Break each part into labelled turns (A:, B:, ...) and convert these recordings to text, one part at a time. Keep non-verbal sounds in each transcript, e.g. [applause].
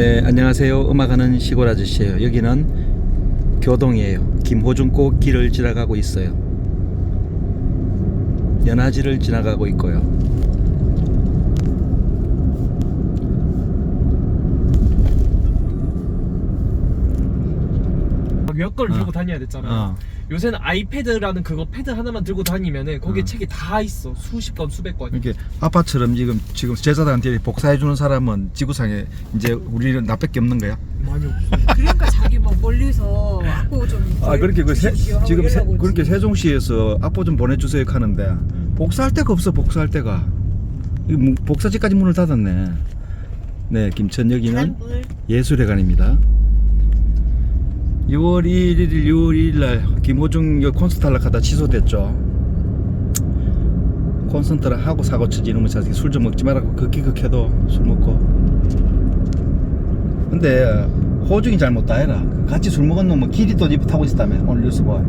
A: 네, 안녕하세요. 음악하는 시골 아저씨예요. 여기는 교동이에요. 김호중 꽃 길을 지나가고 있어요. 연화지를 지나가고 있고요.
B: 몇걸
A: 어.
B: 들고 다녀야 됐잖아.
A: 어.
B: 요새는 아이패드라는 그거 패드 하나만 들고 다니면은 거기에
A: 어.
B: 책이 다 있어. 수십 권, 수백 권.
A: 이렇게 아빠처럼 지금 지금 제자들한테 복사해 주는 사람은 지구상에 이제 우리는 나밖에 없는 거야.
B: 많이 없어. [laughs]
C: 그러니까 자기 막 멀리서 악보 좀
A: 아 그렇게 그 세,
C: 주십시오 하고
A: 지금 세,
C: 연락 오지.
A: 그렇게 세종시에서 악보 좀 보내주세요 하는데 복사할 데가 없어 복사할 데가 이 문- 복사지까지 문을 닫았네. 네 김천 여기는 예술회관입니다. 6월 1일, 6월 2일 날 김호중 여 콘서트 하려고 하다 취소됐죠. 콘서트를 하고 사고 치지 이놈의 자식이 술좀 먹지 말라고 극기극해도 술 먹고. 근데 호중이 잘못 다 해라. 같이 술 먹은 놈은 길이 또 입에 타고 있었다며 오늘 뉴스 봐.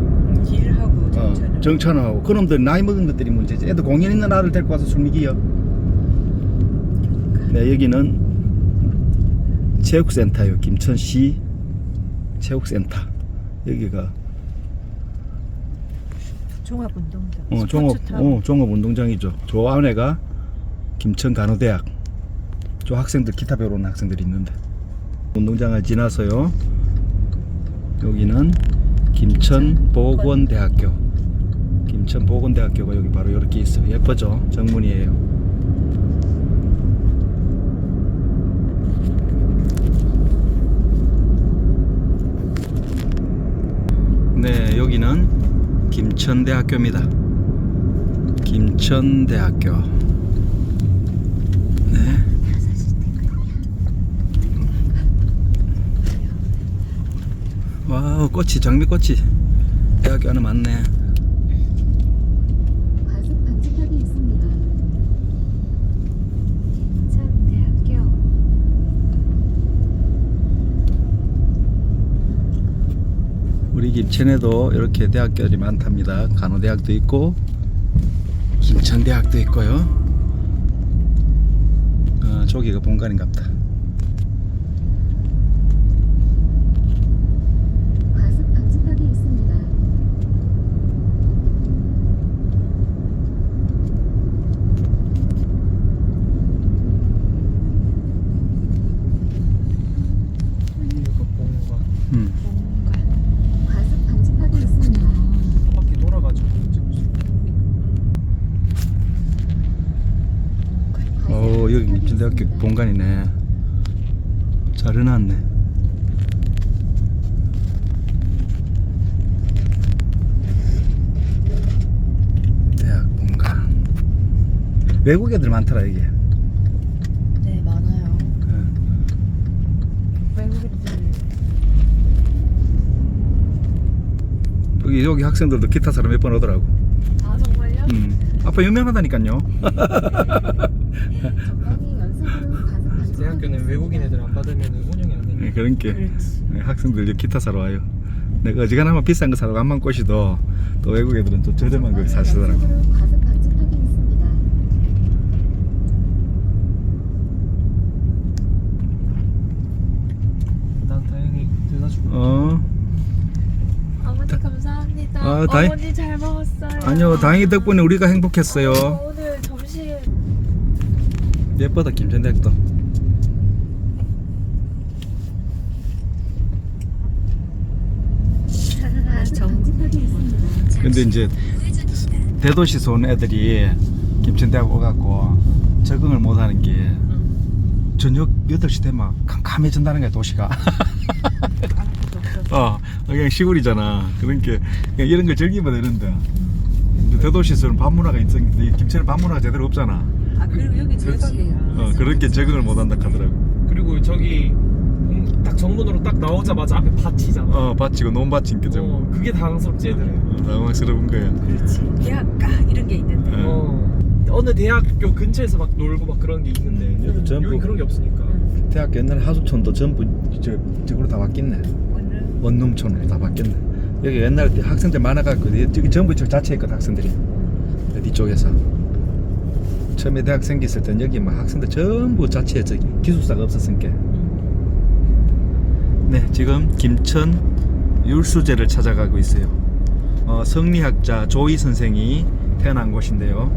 C: 길하고
A: 어, 정찬하고 그놈들 나이 먹은 것들이 문제지. 애들 공연 있는 아를 데리고 와서 술 먹이요. 네 여기는 체육센터요. 김천시 체육센터. 여기가
C: 종합운동장
A: 어, 종업. 어, 종업 운동장이죠. 저 안에가 김천 간호대학. 저 학생들 기타 배우러 오는 학생들이 있는데 운동장을 지나서요. 여기는 김천 보건대학교. 김천 보건대학교가 여기 바로 이렇게 있어. 요 예쁘죠? 정문이에요. 네, 여기는 김천대학교입니다. 김천대학교. 네. 와우, 꽃이 장미꽃이 대학교 안에 많네.
D: 과속 방지턱이 있습니다. 김천대학교
A: 김천에도 이렇게 대학교들이 많답니다. 간호대학도 있고 김천대학도 있고요. 어, 저기가 본관인갑다.
D: 과속 방지턱이 있습니다.
B: 이거 뭔가
A: 음.
C: 공간
D: 과속 방지턱이 있습니다.
B: 한 바퀴 돌아가지고 찍을 수 있어.
A: 어, 여기 본관이네. 잘 해놨네. 대학 본관. 외국 애들 많더라 이게.
C: 네 많아요
A: 예.
C: 외국인들
A: 여기 여기 학생들도 기타 사람 몇 번 오더라고.
C: 아 정말요?
A: 음. 아빠 유명하다니까요. [laughs]
B: 학교는 외국인 애들 안 받으면 운영이 안 되네.
A: 네, 그러니까 네, 학생들 이제 기타 사러 와요. 내가 어지간하면 비싼 거 사러 안만 꼬시도 또 외국 애들은 또 저렴한 거 사시더라고.
D: 연속으로 과속 방지턱이 있습니다.
B: 난 다행히 들어주고.
A: 어.
C: 어머니 감사합니다
A: 아, 다행-
C: 어머니 잘 먹었어요
A: 아니요, 다행히 덕분에 우리가 행복했어요.
C: 어, 오늘 점심
A: 예쁘다 김천대학도.
D: 과속 방지턱이 있습니다.
A: 근데 이제 대도시에서 온 애들이 김천대학 오갖고 적응을 못하는 게 저녁 8시 되면 캄캄해진다는 거야 도시가.
C: 아무것도 없어서 [laughs]
A: 어, 그냥 시골이잖아. 그러니까 그냥 이런 걸 즐기면 되는데. 대도시에서는 밤문화가 있었는데 김천에 밤문화가 제대로 없잖아.
C: 아 그리고 여기 제각이야
A: 어, 그렇게 적응을 못한다 하더라고.
B: 그리고 저기 음, 딱 정문으로 딱 나오자마자 앞에 밭이잖아.
A: 어, 밭이고 논밭인 게죠.
B: 어, 그게 당황스럽지 애들은.
A: 어, 당황스러운 거야.
C: 그렇지 대학가 이런 게 있는데
A: 네.
B: 어. 어느 대학교 근처에서 막 놀고 막 그런 게 있는데
A: 여기 전부-
B: 여기 그런 게 없으니까.
C: 응.
A: 대학 옛날에 하수촌도 전부 저, 저거로 다 바뀌네.
C: 오늘
A: 원룸촌으로 다 바뀌네. 여기 옛날에 학생들 많아갖고 여기 전부 저 자체에 있거든 학생들이. 어디 쪽에서. 처음에 대학 생겼을 땐 여기 막 학생들 전부 자체에 저 기숙사가 없었으니까 네, 지금 김천 율수제를 찾아가고 있어요. 어, 성리학자 조이 선생이 태어난 곳인데요.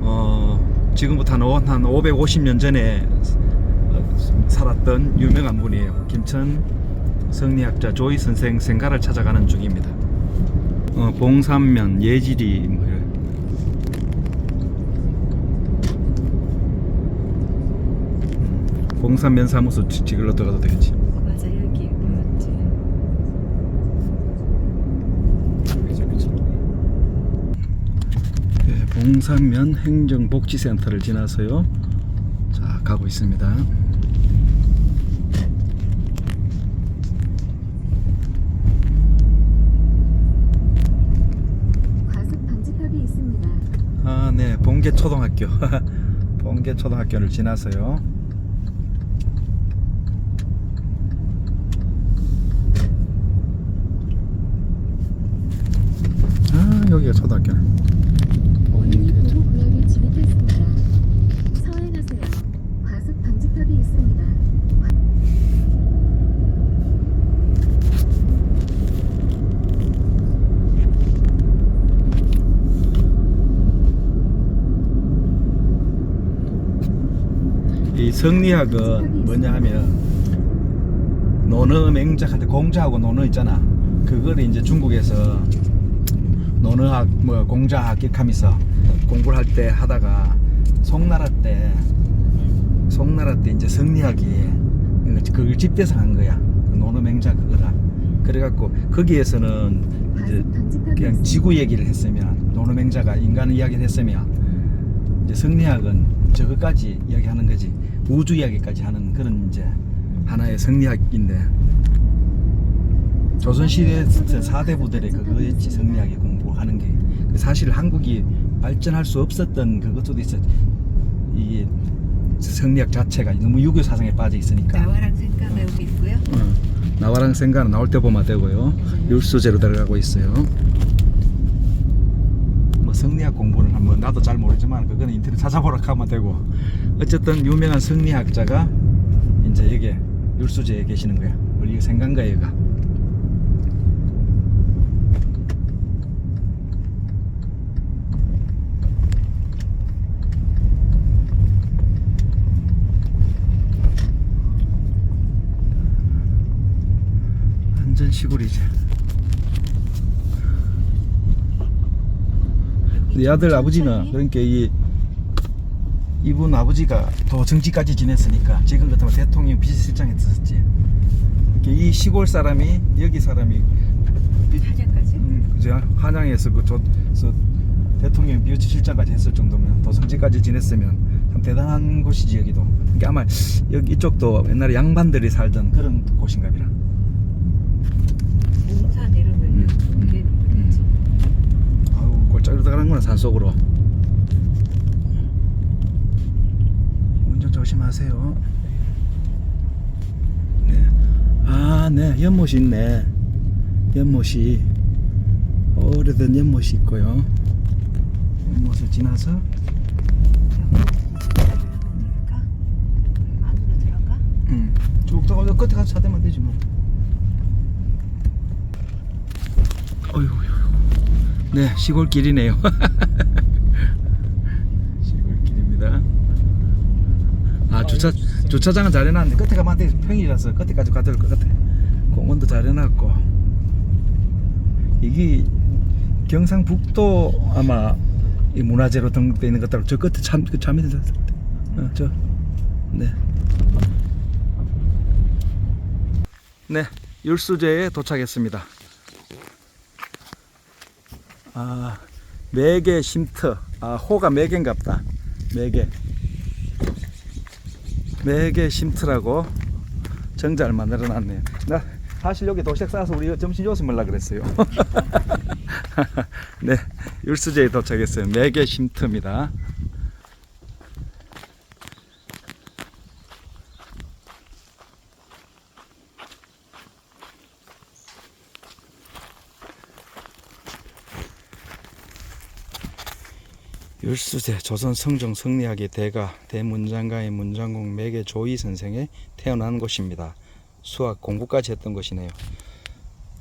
A: 어, 지금부터 한, 오- 한 550년 전에 어, 살았던 유명한 분이에요. 김천 성리학자 조이 선생 생가를 찾아가는 중입니다. 어, 봉산면, 예지리 봉산면 사무소 지- 지글러 들어가도 되겠지.
C: 맞아 여기 보였지.
B: 그죠 그죠.
A: 네, 봉산면 행정복지센터를 지나서요. 자, 가고 있습니다.
D: 과속 방지턱이 있습니다.
A: 아, 네, 봉계 초등학교. [laughs] 봉계 초등학교를 지나서요. 아, 여기가 초등학교네.
D: 본인이 보호구역에 진입했습니다. 서행하세요. 과속 방지턱이 있습니다.
A: 이 성리학은 뭐냐 하면 논어 맹작한테 공자하고 논어 있잖아. 그거를 이제 중국에서 논어학 뭐 공자학 이렇게 하면서 공부를 할 때 하다가 송나라 때 송나라 때 이제 성리학이 그걸 집대성 한 거야. 그 논어 맹자 그거라. 그래갖고 거기에서는 이제 그냥. 지구 얘기를 했으면 논어 맹자가 인간 이야기를 했으면 이제 성리학은 저거까지 이야기하는 거지 우주 이야기까지 하는 그런 이제 하나의 성리학인데 조선시대 4대 부들의 그거였지 성리학의 공부하는 게 사실 한국이 발전할 수 없었던 그것도 있어 이 성리학 자체가 너무 유교 사상에 빠져 있으니까
C: 나와랑 생각 여기 있고요.
A: 어, 나와랑 생각은 나올 때 보면 되고요. 율수제로 들어가고 있어요. 뭐 성리학 공부는 한번 나도 잘 모르지만 그거는 인터넷 찾아보라 하면 되고 어쨌든 유명한 성리학자가 이제 여기 율수제에 계시는 거야. 우리 생각가 얘가. 완전 시골이지. 이 아들 아버지는 그러니까 이 이분 아버지가 더 정치까지 지냈으니까 지금 같으면 대통령 비서실장에 있었지. 이렇게 이 시골 사람이 여기 사람이 비-
C: 사제까지?
A: 음, 그죠? 한양에서 그 조, 서 대통령 비서실장까지 했을 정도면 도성지까지 지냈으면 참 대단한 곳이지 여기도. 그러니까 아마 여기 이쪽도 옛날에 양반들이 살던 그런 곳인가 보라.
C: 몽사 내려면
A: 음,
C: 이게
A: 음. 아우 골짜기로 들어가는구나 산속으로. 운전 조심하세요. 네. 아네. 연못이 있네. 연못이. 오래된 연못이 있고요. 연못을 지나서
C: 들어가? 안으로 들어가?
A: 음, 쭉 들어가서 끝에 가서 차대면 되지 뭐. 어휴 네 시골길이네요 [laughs] 시골길입니다 아 주차 주차장은 잘 해놨는데 끝에 가면 안 돼. 평일이라서 끝에까지 가도 될것 같아 공원도 잘 해놨고 이게 경상북도 아마 이 문화재로 등록되어 있는 것 따라 저 끝에 참, 그 들었을 때. 어, 저. 네. 네. 율수제에 도착했습니다. 아, 매개 쉼터. 아, 호가 매개인갑다. 매개. 매개 쉼터라고 정자를 만들어 놨네요. 나 사실 여기 도시락 싸서 우리 점심 여기서 먹으려 그랬어요. [laughs] 네. 율수제에 도착했어요. 매개 쉼터입니다. 율수제 조선 성종 성리학의 대가 대문장가의 문장공 매개 조이 선생의 태어난 곳입니다. 수학 공부까지 했던 곳이네요.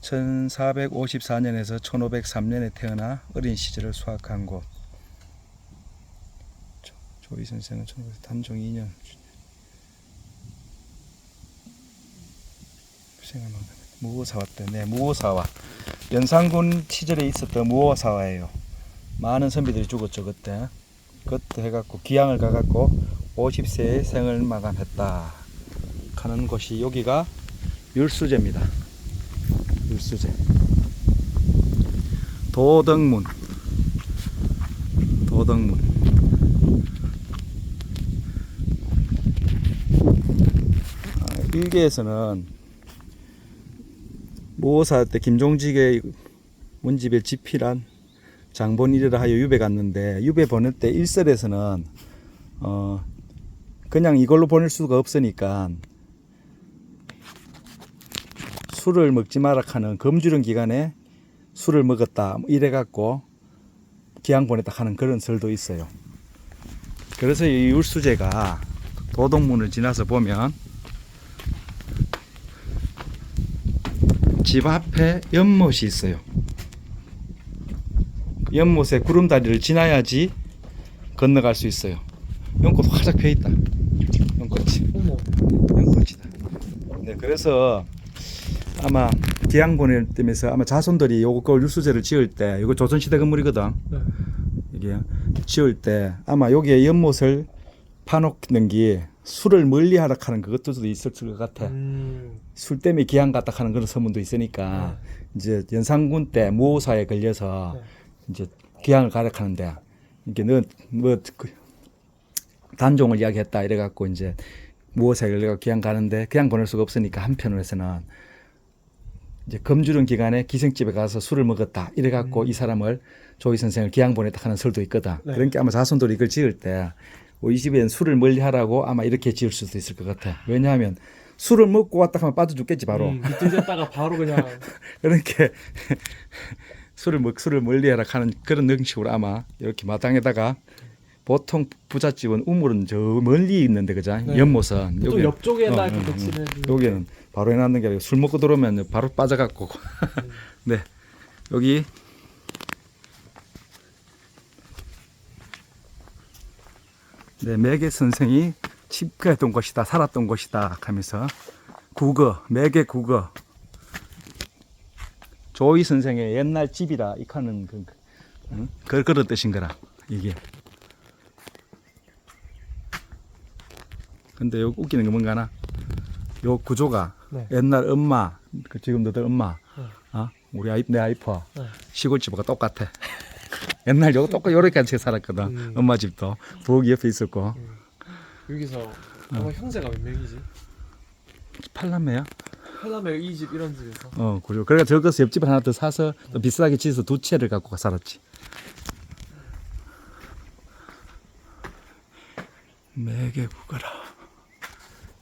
A: 1454년에서 1503년에 태어나 어린 시절을 수학한 곳. 조- 조이 선생은 1900 단종 2년 생활만 무호사화 때, 네 무호사화 연산군 시절에 있었던 무호사화예요. 많은 선비들이 죽었죠 그때. 그때 해갖고 기양을 가갖고 50세의 생을 마감했다. 가는 곳이 여기가 율수제입니다. 율수제. 도덕문. 도덕문. 아, 일기에서는 모사 때 김종직의 문집의 지필한 장본이라 하여 유배 갔는데 유배 보낼 때 일설에서는 어 그냥 이걸로 보낼 수가 없으니까 술을 먹지 마라 하는 금주령 기간에 술을 먹었다 뭐 이래 갖고 기양 보냈다 하는 그런 설도 있어요. 그래서 이 율수제가 도동문을 지나서 보면 집 앞에 연못이 있어요. 연못에 구름다리를 지나야지 건너갈 수 있어요. 연꽃 활짝 펴 있다. 연꽃이. 연꽃이다. 네, 그래서 아마 기양 보낼 때면서 아마 자손들이 요거 걸 율수제를 지을 때 이거 조선시대 건물이거든.
B: 네.
A: 이게 지을 때 아마 여기에 연못을 파놓는 게 술을 멀리 하라 하는 그것도 있을 것 같아.
B: 음.
A: 술 때문에 기양 갔다 하는 그런 소문도 있으니까 이제 연산군 때 무호사에 걸려서
B: 네.
A: 이제 기양을 가라 하는데 이게 너뭐 그 단종을 이야기했다 이래 갖고 이제 무호사에 걸려 기양 가는데 그냥 보낼 수가 없으니까 한편으로서는 이제 검주령 기간에 기생집에 가서 술을 먹었다 이래 갖고 이 사람을 조이 선생을 기양 보냈다 하는 설도 있거든.
B: 네.
A: 그러니까 아마 자손들이 이걸 지을 때 이 집엔 술을 멀리 하라고 아마 이렇게 지을 수도 있을 것 같아. 왜냐하면 술을 먹고 왔다 하면 빠져 죽겠지 바로.
B: 음, 밑에 졌다가 바로 그냥 [laughs]
A: 그렇게 술을 먹 술을 멀리하라 하는 그런 형식으로 아마 이렇게 마당에다가 보통 부잣집은 우물은 저 멀리 있는데 그죠?
B: 네.
A: 연못은.
B: 또
A: 여기
B: 옆쪽에
A: 어,
B: 날
A: 어, 어.
B: 배치를
A: 여기는 바로 해놨는 게 아니고 술 먹고 들어오면 바로 빠져갖고. [laughs] 네. 여기. 네 매개 선생이 집가했던 곳이다 살았던 곳이다 하면서 국어 매개 국어 조이 선생의 옛날 집이라 이 칸은 그, 그, 응? 그 그런 뜻인 거라 이게 근데 요 웃기는 게 뭔가나 요 구조가
B: 네.
A: 옛날 엄마 그 지금 너들 엄마
B: 네.
A: 어? 우리 아이 내 아이퍼
B: 네.
A: 시골집하고 똑같아 [laughs] 옛날 요거 똑같 요렇게 살았거든
B: 음.
A: 엄마 집도 부엌이 옆에 있었고
B: 여기서 아마 형제가 몇 명이지?
A: 팔남매야
B: 하나면 이집 이런 집에서.
A: 어 그리고 그러니까 저것서 옆집 하나 더 사서 또 비싸게 지어서 두 채를 갖고 살았지. 매개 국어라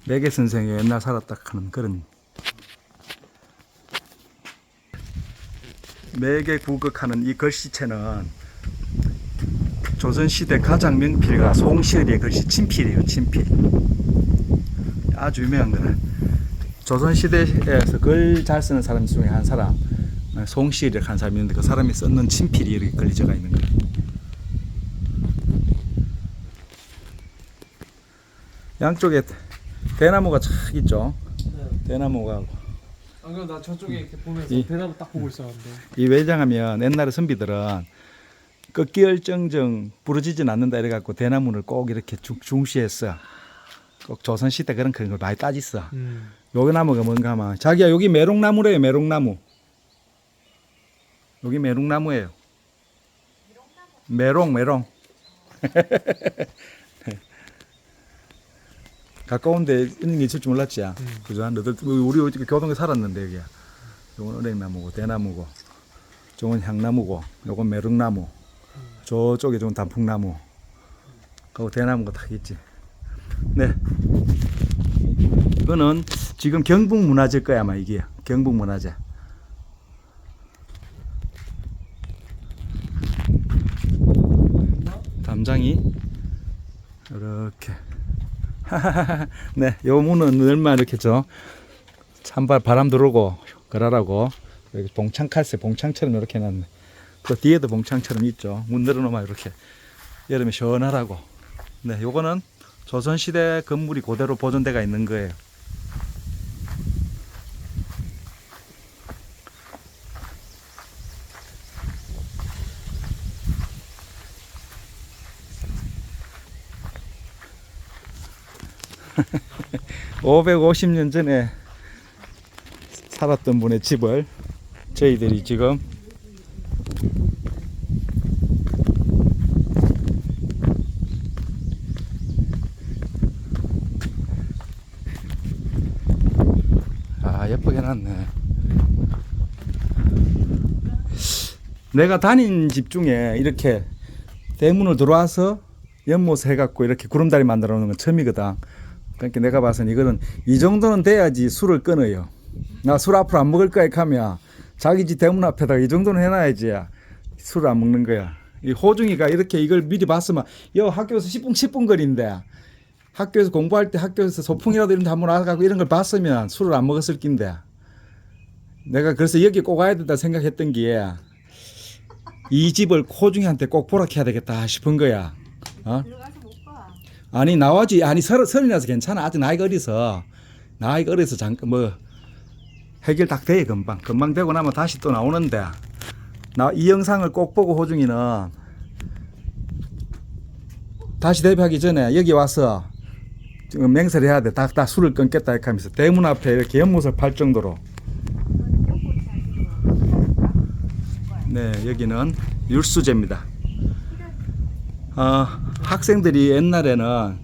A: 매개 선생이 옛날 살았다 하는 그런. 매개 국어하는 이 글씨체는 조선시대 가장 명필가 송시열의 글씨 친필이에요 친필. 아주 유명한 거라 조선시대에서 글 잘 쓰는 사람 중에 한 사람 송시열이라는 한 사람이 있는데 그 사람이 썼는 친필이 이렇게 걸려져 있는 거예요 양쪽에 대나무가 착 있죠
B: 네.
A: 대나무가
B: 안 그래도 나 저쪽에 이렇게 보면서
A: 이-
B: 대나무 딱 보고 있었는데
A: 이 외장하면 옛날에 선비들은 꺾기열정정 부러지진 않는다 이래갖고 대나무를 꼭 이렇게 중, 중시했어 꼭 조선시대 그런 그런 걸 많이 따졌어
B: 음.
A: 여기 나무가 뭔가 하면 자기야 여기 메롱나무래요 메롱나무. 여기 메롱나무예요. 메롱 메롱. [laughs] 가까운데 있는 게 있을 줄 몰랐지 야.
B: 음.
A: 그죠? 너들 우리 교동에 살았는데 여기야. 요건 은행나무고 대나무고 저건 향나무고 요건 메롱나무. 저쪽에 저건 단풍나무. 그리고 대나무가 다 있지. 네 이거는 지금 경북 문화재 거야 아마 이게 경북 문화재 담장이 이렇게 [laughs] 네, 요 문은 얼마 이렇게 죠 산발 바람 들어오고 그러라고 여기 봉창 칼세 봉창처럼 이렇게 해놨네. 또 뒤에도 봉창처럼 있죠. 문 열어놓으면 이렇게 여름에 시원하라고. 네, 요거는 조선시대 건물이 그대로 보존돼가 있는 거예요. [laughs] 오백오십 년 전에 살았던 분의 집을 저희들이 지금 아 예쁘게 해놨네. 내가 다닌 집 중에 이렇게 대문을 들어와서 연못 해갖고 이렇게 구름다리 만들어 놓는 건 처음이거든 그러니까 내가 봐서는 이거는 이 정도는 돼야지 술을 끊어요. 나 술 앞으로 안 먹을 거야 하면 자기 집 대문 앞에다가 이 정도는 해놔야지 술을 안 먹는 거야. 이 호중이가 이렇게 이걸 미리 봤으면 여 학교에서 10분 10분 거리인데 학교에서 공부할 때 학교에서 소풍이라도 이런 데 한번 와가지고 이런 걸 봤으면 술을 안 먹었을 낀데. 내가 그래서 여기 꼭 와야 된다 생각했던 게 이 집을 코중이한테 꼭 보락해야 되겠다 싶은 거야. 어? 아니 나와지 아니 서른 서른이라서 괜찮아 아직 나이가 어려서 나이가 어려서 잠깐 뭐 해결 딱 돼 금방 금방 되고 나면 다시 또 나오는데 나 이 영상을 꼭 보고 호중이는 다시 데뷔하기 전에 여기 와서 지금 맹세를 해야 돼. 다, 다 술을 끊겠다 이렇게 하면서 대문 앞에 이렇게 연못을 팔 정도로. 네, 여기는 율수제입니다. 어, 학생들이 옛날에는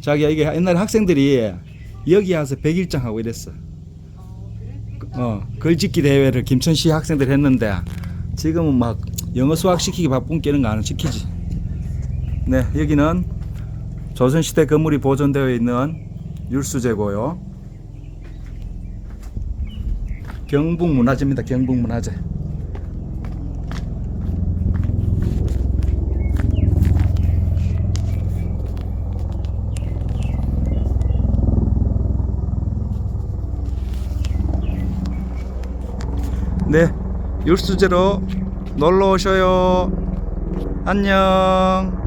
A: 자기가 이게 옛날에 학생들이 여기 와서 백일장 하고 이랬어. 어, 글짓기 대회를 김천시 학생들이 했는데 지금은 막 영어 수학 시키기 바쁜 게 이런 거안 시키지. 네, 여기는 조선시대 건물이 보존되어 있는 율수제고요. 경북문화재입니다. 경북문화재. 네, 율수제로 놀러 오셔요. 안녕.